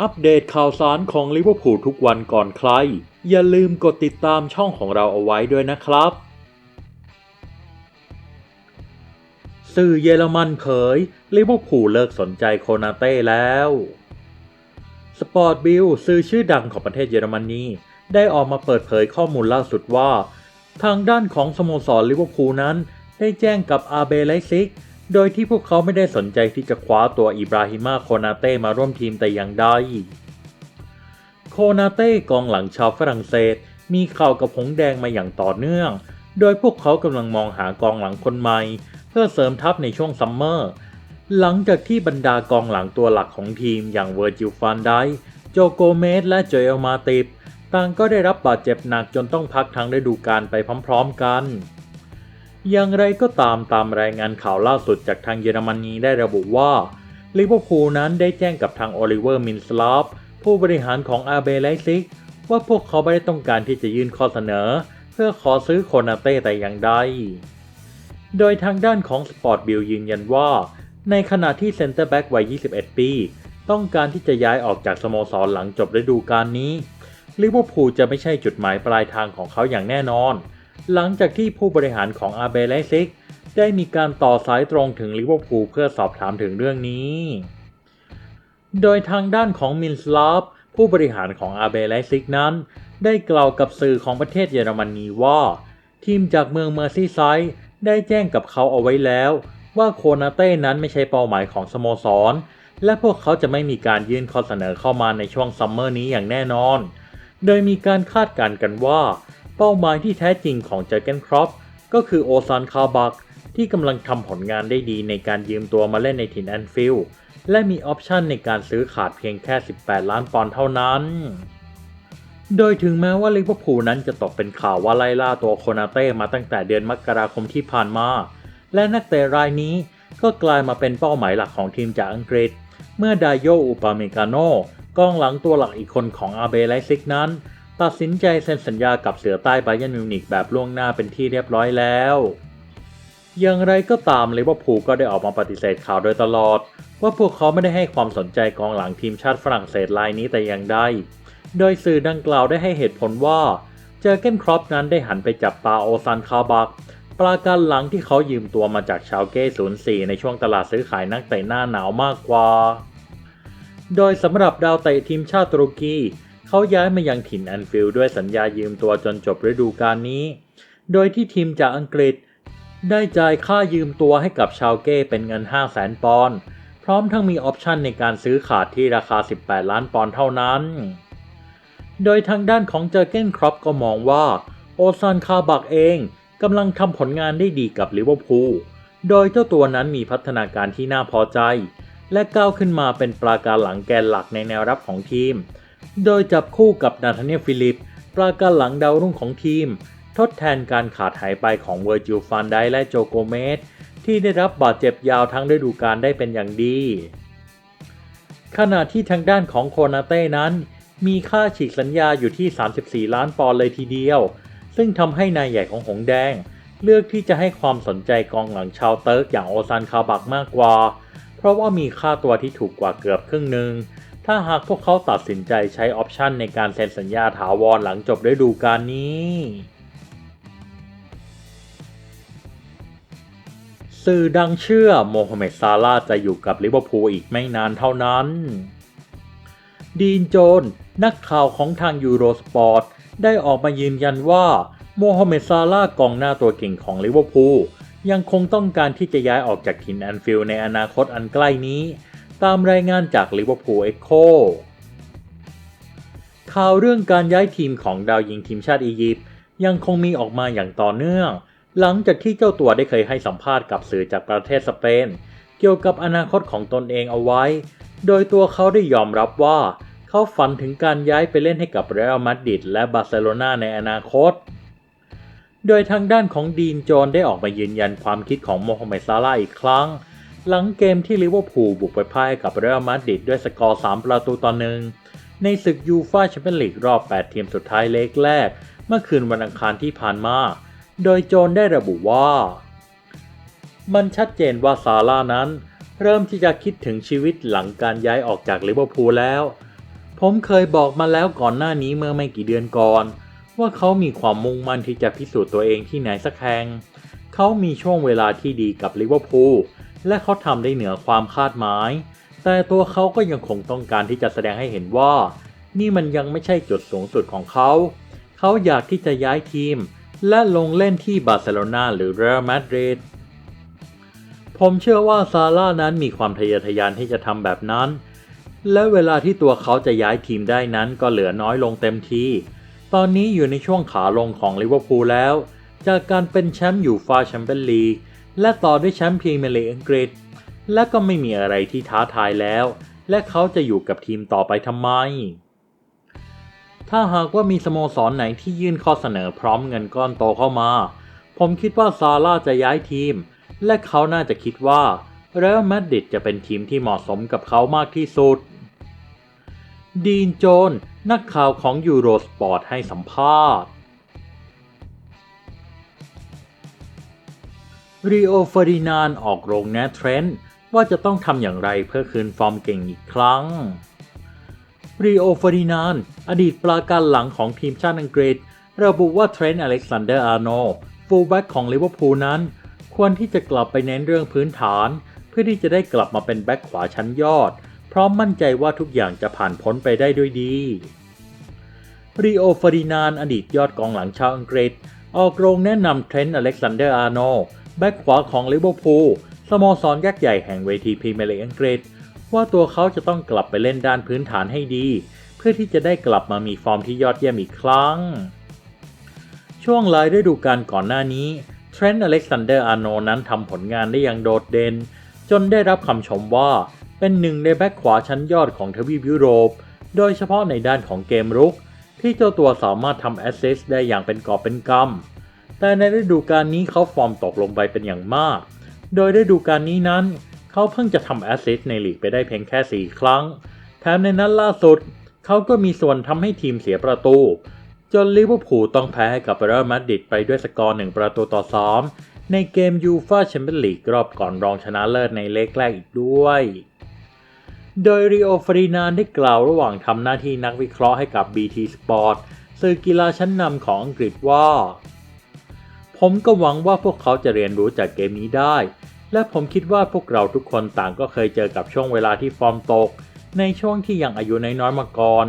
อัปเดตข่าวสารของลิเวอร์พูลทุกวันก่อนใคร อย่าลืมกดติดตามช่องของเราเอาไว้ด้วยนะครับ สื่อเยอรมันเผยลิเวอร์พูลเลิกสนใจโคนาเต้แล้ว สปอร์ตบิลสื่อชื่อดังของประเทศเยอรมนีได้ออกมาเปิดเผยข้อมูลล่าสุดว่า ทางด้านของสโมสรลิเวอร์พูลนั้นได้แจ้งกับอาเบไลซิก โดยที่พวกเขาไม่ได้สนใจที่จะคว้าตัวอิบราฮิมาโคนาเต้มาร่วมทีมแต่อย่างใดโคนาเต้กองหลังชาวฝรั่งเศส มีข่าวกับหงแดงมาอย่างต่อเนื่อง โดยพวกเขากำลังมองหากองหลังคนใหม่ เพื่อเสริมทัพในช่วงซัมเมอร์ หลังจากที่บรรดากองหลังตัวหลักของทีมอย่างเวอร์จิลฟานไดโจโกเมสและโจเอลมาติปต่างก็ได้รับบาดเจ็บหนักจนต้องพักทั้งฤดูกาลไปพร้อม ๆ กัน อย่างไรก็ตามตามรายงานข่าวล่าสุดจากทางเยอรมนีได้ระบุว่าลิเวอร์พูลนั้นได้แจ้งกับทางโอลิเวอร์มินสลาฟผู้บริหารของอาเบไลซิก ว่าพวกเขาไม่ได้ต้องการที่จะยื่นข้อเสนอ เพื่อขอซื้อโคนาเต้แต่อย่างใด โดยทางด้านของสปอร์ตบิลยืนยันว่า ในขณะที่เซนเตอร์แบ็กวัย 21 ปี ต้องการที่จะย้ายออกจากสโมสรหลังจบฤดูกาลนี้ลิเวอร์พูลจะไม่ใช่จุดหมายปลายทางของเขาอย่างแน่นอน หลังจากที่ผู้บริหารของอาเบไละซิกได้มีการต่อสายตรงถึงลิเวอร์พูลเพื่อสอบถามถึงเรื่องนี้ โดยทางด้านของมินสลาฟผู้บริหารของอาเบไละซิกนั้น ได้กล่าวกับสื่อของประเทศเยอรมนีว่า ทีมจากเมืองเมอร์ซีไซด์ได้แจ้งกับเขาเอาไว้แล้ว ว่าโคนาเต้นั้นไม่ใช่เป้าหมายของสโมสร และพวกเขาจะไม่มีการยื่นข้อเสนอเข้ามาในช่วงซัมเมอร์นี้อย่างแน่นอน โดยมีการคาดการณ์กันว่า เป้าหมายที่แท้จริงของเจอร์เกนครอปก็คือโอซานคาบักที่กำลังทำผลงานได้ดีในการยืมตัวมาเล่นในถิ่นแอนฟิลด์และมีออปชันในการซื้อขาดเพียงแค่ 18 ล้านปอนด์เท่านั้น โดยถึงแม้ว่าลิเวอร์พูลนั้นจะตกเป็นข่าวว่าไล่ล่าตัวโคนาเต้มาตั้งแต่เดือนมกราคมที่ผ่านมา และนักเตะรายนี้ก็กลายมาเป็นเป้าหมายหลักของทีมจากอังกฤษ เมื่อดายโยอุปาเมกาโนกองหลังตัวหลักอีกคนของอาเบไลซิกนั้น ตัดสินใจเซ็นสัญญากับเสือใต้ไบเยนมิวนิกแบบล่วงหน้าเป็นที่เรียบร้อยแล้ว อย่างไรก็ตามลิเวอร์พูลก็ได้ออกมาปฏิเสธข่าวโดยตลอด ว่าพวกเขาไม่ได้ให้ความสนใจกองหลังทีมชาติฝรั่งเศสรายนี้แต่อย่างใด โดยสื่อดังกล่าวได้ให้เหตุผลว่า เจอเกนครอปนั้นได้หันไปจับตาโอซันคาบักปราการหลังที่เขายืมตัวมาจากชาวเก้04 ในช่วงตลาดซื้อขายนักเตะหน้าหนาวมากกว่า โดยสำหรับดาวเตะทีมชาติตุรกี เขาย้ายมายังถิ่นแอนฟิลด์ด้วยสัญญายืมตัวจนจบฤดูกาลนี้ โดยที่ทีมจากอังกฤษ ได้จ่ายค่ายืมตัวให้กับชาวเก้เป็นเงิน 5 0 0แสนปอนด์ พร้อมทั้งมีออปชันในการซื้อขาดที่ราคา 18 ล้านปอนด์เท่านั้น โดยทางด้านของเจอเก้นครอปก็มองว่า โอซานคาบักเองกำลังทำผลงานได้ดีกับลิเวอร์พูล โดยเจ้าตัวนั้นมีพัฒนาการที่น่าพอใจ และก้าวขึ้นมาเป็นปราการหลังแกนหลักในแนวรับของทีม โดยจับคู่กับนาธานีฟิลิป ปราการหลังดาวรุ่งของทีม ทดแทนการขาดหายไปของเวอร์จิลฟานไดและโจโกเมสที่ได้รับบาดเจ็บยาวทั้งฤดูกาลได้เป็นอย่างดี ขณะที่ทางด้านของโคนาเต้นั้น มีค่าฉีกสัญญาอยู่ที่ 34 ล้านปอนด์เลยทีเดียว ซึ่งทำให้นายใหญ่ของหงแดง เลือกที่จะให้ความสนใจกองหลังชาวเติร์กอย่างโอซานคาบักมากกว่า เพราะว่ามีค่าตัวที่ถูกกว่าเกือบครึ่งหนึ่ง ถ้าหากพวกเขาตัดสินใจใช้ออปชันในการเซ็นสัญญาถาวรหลังจบฤดูกาลนี้ สื่อดังเชื่อโมฮัมเหม็ดซาลาจะอยู่กับลิเวอร์พูลอีกไม่นานเท่านั้น ดีนโจน นักข่าวของทางยูโรสปอร์ตได้ออกมายืนยันว่าโมฮัมเหม็ดซาลากองหน้าตัวเก่งของลิเวอร์พูลยังคงต้องการที่จะย้ายออกจากถิ่นแอนฟิลด์ในอนาคตอันใกล้นี้ ตามรายงานจากลิเวอร์พูลเอ็กโคข่าวเรื่องการย้ายทีมของดาวยิงทีมชาติอียิปต์ยังคงมีออกมาอย่างต่อเนื่อง หลังจากที่เจ้าตัวได้เคยให้สัมภาษณ์กับสื่อจากประเทศสเปน เกี่ยวกับอนาคตของตนเองเอาไว้ โดยตัวเขาได้ยอมรับว่า เขาฝันถึงการย้ายไปเล่นให้กับเรอัลมาดริดและบาร์เซโลนาในอนาคต โดยทางด้านของดีนโจนได้ออกมายืนยันความคิดของโมฮัมเหม็ดซาลาอีกครั้ง หลังเกมที่ลิเวอร์พูลบุกไปพ่ายกับเรอัลมาดริดด้วยสกอร์ 3 ประตูต่อหนึ่งในศึกยูฟ่าแชมเปี้ยนลีกรอบ 8 ทีมสุดท้ายเล็กแรก เมื่อคืนวันอังคารที่ผ่านมา โดยโจนได้ระบุว่า มันชัดเจนว่าซาร่านั้น เริ่มที่จะคิดถึงชีวิตหลังการย้ายออกจากลิเวอร์พูลแล้ว ผมเคยบอกมาแล้วก่อนหน้านี้เมื่อไม่กี่เดือนก่อน ว่าเขามีความมุ่งมั่นที่จะพิสูจน์ตัวเองที่ไหนสักแห่งเขามีช่วงเวลาที่ดีกับลิเวอร์พูล และเขาทำได้เหนือความคาดหมาย แต่ตัวเขาก็ยังคงต้องการที่จะแสดงให้เห็นว่า นี่มันยังไม่ใช่จุดสูงสุดของเขา เขาอยากที่จะย้ายทีม และลงเล่นที่บาร์เซโลนาหรือเรอัลมาดริดผมเชื่อว่าซาร่านั้นมีความทะเยอทะยานที่จะทำแบบนั้น และเวลาที่ตัวเขาจะย้ายทีมได้นั้นก็เหลือน้อยลงเต็มที ตอนนี้อยู่ในช่วงขาลงของลิเวอร์พูลแล้ว จากการเป็นแชมป์อยู่ฟาแชมเปี้ยนลีก และต่อด้วยแชมป์พรีเมียร์ลีกอังกฤษ และก็ไม่มีอะไรที่ท้าทายแล้ว และเขาจะอยู่กับทีมต่อไปทำไม ถ้าหากว่ามีสโมสรไหนที่ยื่นข้อเสนอพร้อมเงินก้อนโตเข้ามา ผมคิดว่าซาร่าจะย้ายทีม และเขาน่าจะคิดว่าเรอัลมาดริดจะเป็นทีมที่เหมาะสมกับเขามากที่สุด ดีนโจน นักข่าวของยูโรสปอร์ตให้สัมภาษณ์ รีโอเฟอร์ดินานออกโรงแนะเทรนด์ว่าจะต้องทำอย่างไรเพื่อคืนฟอร์มเก่งอีกครั้งรีโอเฟอร์ดินานอดีตปราการหลังของทีมชาติอังกฤษ ระบุว่าเทรนต์อเล็กซานเดอร์อาร์โนฟูลแบ็กของลิเวอร์พูลนั้น ควรที่จะกลับไปเน้นเรื่องพื้นฐาน เพื่อที่จะได้กลับมาเป็นแบ็กขวาชั้นยอด พร้อมมั่นใจว่าทุกอย่างจะผ่านพ้นไปได้ด้วยดีรีโอเฟอร์ดินานอดีตยอดกองหลังชาวอังกฤษ ออกโรงแนะนำเทรนต์อเล็กซานเดอร์อาร์โน แบ็กขวาของลิเวอร์พูลสโมสรยักษ์ใหญ่แห่งเวทีพรีเมียร์ลีกอังกฤษ ว่าตัวเขาจะต้องกลับไปเล่นด้านพื้นฐานให้ดี เพื่อที่จะได้กลับมามีฟอร์มที่ยอดเยี่ยมอีกครั้ง ช่วงหลายฤดูกาลก่อนหน้านี้เทรนต์อเล็กซานเดอร์อาร์โนนั้นทำผลงานได้อย่างโดดเด่น จนได้รับคำชมว่าเป็นหนึ่งในแบ็กขวาชั้นยอดของทวีปยุโรป โดยเฉพาะในด้านของเกมรุก ที่เจ้าตัวสามารถทำแอสซิสต์ได้อย่างเป็นกอบเป็นกำ แต่ในฤดูกาลนี้เขาฟอร์มตกลงไปเป็นอย่างมาก โดยฤดูกาลนี้นั้น เขาเพิ่งจะทำแอสซิสต์ในลีกไปได้เพียงแค่ 4 ครั้ง แถมในนัดล่าสุด เขาก็มีส่วนทำให้ทีมเสียประตู จนลิเวอร์พูลต้องแพ้ให้กับเรอัลมาดริดไปด้วยสกอร์ 1 ประตูต่อ2ในเกมยูฟาแชมเปี้ยนลีกรอบก่อนรองชนะเลิศในเล็กแรกอีกด้วยโดยริโอฟรีนานได้กล่าวระหว่างทำหน้าที่นักวิเคราะห์ให้กับ BT Sport สื่อกีฬาชั้นนำของอังกฤษว่า ผมก็หวังว่าพวกเขาจะเรียนรู้จากเกมนี้ได้ และผมคิดว่าพวกเราทุกคนต่างก็เคยเจอกับช่วงเวลาที่ฟอร์มตก ในช่วงที่ยังอายุน้อยๆมาก่อน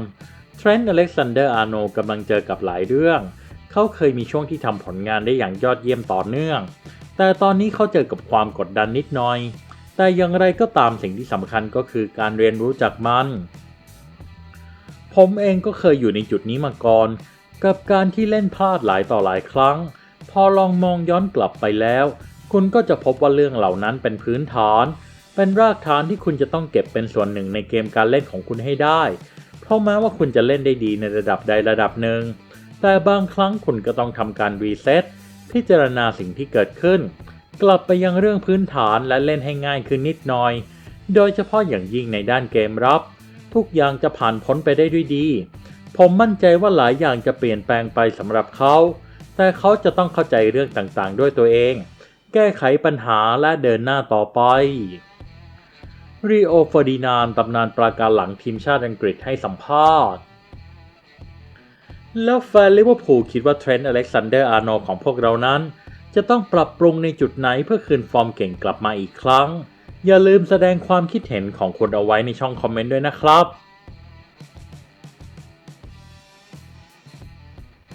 เทรนต์อเล็กซานเดอร์อาร์โนกำลังเจอกับหลายเรื่อง เขาเคยมีช่วงที่ทำผลงานได้อย่างยอดเยี่ยมต่อเนื่อง แต่ตอนนี้เขาเจอกับความกดดันนิดหน่อย แต่อย่างไรก็ตามสิ่งที่สำคัญก็คือการเรียนรู้จากมัน ผมเองก็เคยอยู่ในจุดนี้มาก่อน กับการที่เล่นพลาดหลายต่อหลายครั้ง พอลองมองย้อนกลับไปแล้ว คุณก็จะพบว่าเรื่องเหล่านั้นเป็นพื้นฐาน เป็นรากฐานที่คุณจะต้องเก็บเป็นส่วนหนึ่งในเกมการเล่นของคุณให้ได้ เพราะแม้ว่าคุณจะเล่นได้ดีในระดับใดระดับหนึ่ง แต่บางครั้งคุณก็ต้องทำการรีเซ็ตพิจารณาสิ่งที่เกิดขึ้น กลับไปยังเรื่องพื้นฐานและเล่นให้ง่ายขึ้นนิดหน่อย โดยเฉพาะอย่างยิ่งในด้านเกมรับ ทุกอย่างจะผ่านพ้นไปได้ด้วยดี ผมมั่นใจว่าหลายอย่างจะเปลี่ยนแปลงไปสำหรับเขา แต่เขาจะต้องเข้าใจเรื่องต่างๆ ด้วยตัวเอง แก้ไขปัญหาและเดินหน้าต่อไปรีโอฟอร์ดินานตำนานปราการหลังทีมชาติอังกฤษให้สัมภาษณ์ แล้วแฟนลิเวอร์พูลคิดว่าเทรนต์อเล็กซานเดอร์อาร์โนของพวกเรานั้น จะต้องปรับปรุงในจุดไหนเพื่อคืนฟอร์มเก่งกลับมาอีกครั้ง อย่าลืมแสดงความคิดเห็นของคุณเอาไว้ในช่องคอมเมนต์ด้วยนะครับ